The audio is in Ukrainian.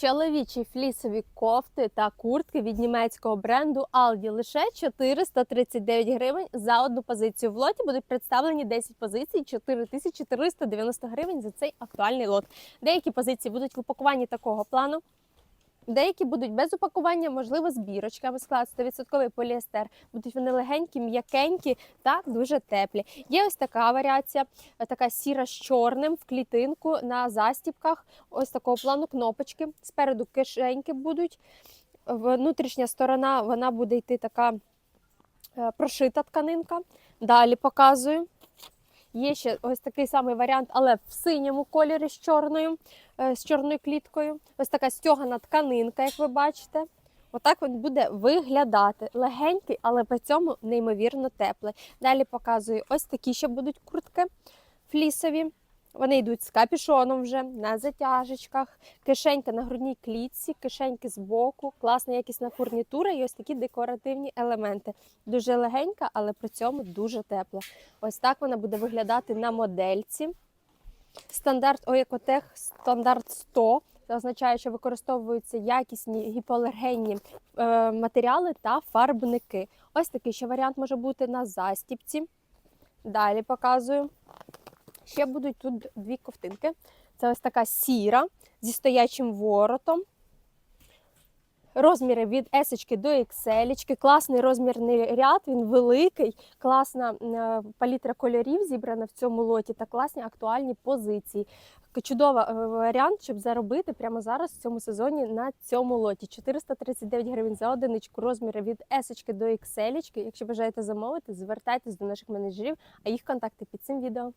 Чоловічі флісові кофти та куртки від німецького бренду Aldi лише 439 гривень за одну позицію. В лоті будуть представлені 10 позицій, 4390 гривень за цей актуальний лот. Деякі позиції будуть в упакуванні такого плану. Деякі будуть без упакування, можливо, з бірочками склад 100% поліестер. Будуть вони легенькі, м'якенькі та дуже теплі. Є ось така варіація, така сіра з чорним в клітинку на застібках. Ось такого плану кнопочки. Спереду кишеньки будуть. Внутрішня сторона вона буде йти така е, прошита тканинка. Далі показую. Є ще ось такий самий варіант, але в синьому кольорі з чорною, е, з чорною кліткою. Ось така стьогана тканинка, як ви бачите. Отак він буде виглядати. Легенький, але при цьому неймовірно теплий. Далі показую ось такі ще будуть куртки флісові. Вони йдуть з капюшоном вже на затяжечках, кишенька на грудній клітці, кишеньки з боку, класна якісна фурнітура і ось такі декоративні елементи. Дуже легенька, але при цьому дуже тепла. Ось так вона буде виглядати на модельці. Стандарт Оекотех стандарт 100. Це означає, що використовуються якісні гіпоалергенні е, матеріали та фарбники. Ось такий ще варіант може бути на застіпці. Далі показую. Ще будуть тут дві ковтинки. Це ось така сіра зі стоячим воротом. Розміри від S до XL. Класний розмірний ряд, він великий, класна е, палітра кольорів зібрана в цьому лоті та класні актуальні позиції. Чудовий варіант, щоб заробити прямо зараз в цьому сезоні на цьому лоті. 439 гривень за одиничку, розміри від S до XL. Якщо бажаєте замовити, звертайтесь до наших менеджерів, а їх контакти під цим відео.